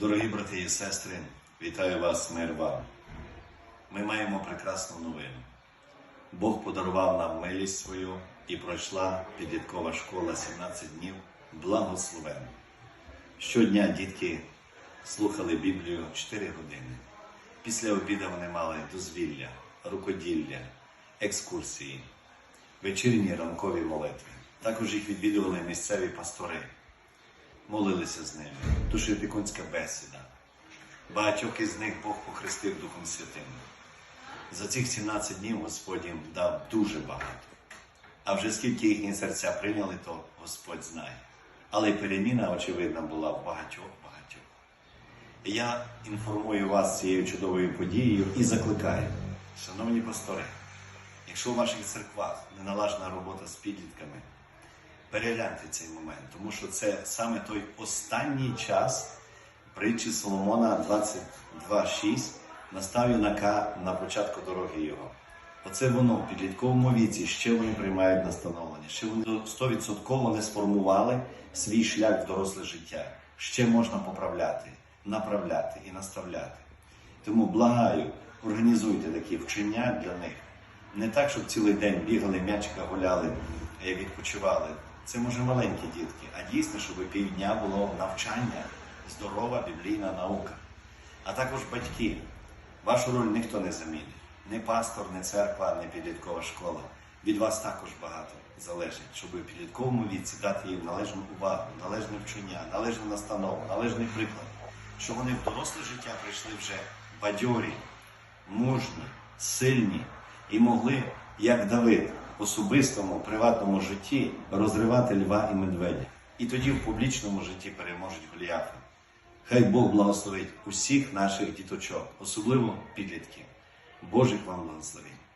Дорогі брати і сестри, вітаю вас, мир вам. Ми маємо прекрасну новину. Бог подарував нам милість свою і пройшла підліткова школа 17 днів благословенно. Щодня дітки слухали Біблію 4 години. Після обіду вони мали дозвілля, рукоділля, екскурсії, вечірні ранкові молитви. Також їх відвідували місцеві пастори молилися з ними, душеопікунська бесіда. Багатьох із них Бог похрестив Духом Святим. За цих 17 днів Господь їм дав дуже багато. А вже скільки їхні серця прийняли, то Господь знає. Але переміна, очевидно, була в багатьох багатьох. І я інформую вас цією чудовою подією і закликаю, шановні пастори, якщо у ваших церквах неналажна робота з підлітками, перегляньте цей момент, тому що це саме той останній час притчі Соломона 22.6 настав юнака на початку дороги його. Оце воно в підлітковому віці, ще вони приймають настановлення, ще вони 100% не сформували свій шлях в доросле життя. Ще можна поправляти, направляти і наставляти. Тому благаю, організуйте такі вчення для них. Не так, щоб цілий день бігали, м'ячика гуляли, відпочивали. Це може маленькі дітки, а дійсно, щоб півдня було навчання, здорова біблійна наука. А також батьки. Вашу роль ніхто не замінить. Не пастор, не церква, не підліткова школа. Від вас також багато залежить, щоб у підлітковому віці дати їм належну увагу, належне вчення, належну настанову, належний приклад, щоб вони в доросле життя прийшли вже бадьорі, мужні, сильні і могли, як Давид, особистому приватному житті розривати льва і медведя. І тоді в публічному житті переможуть Голіафи. Хай Бог благословить усіх наших діточок, особливо підлітків. Божих вам благословень.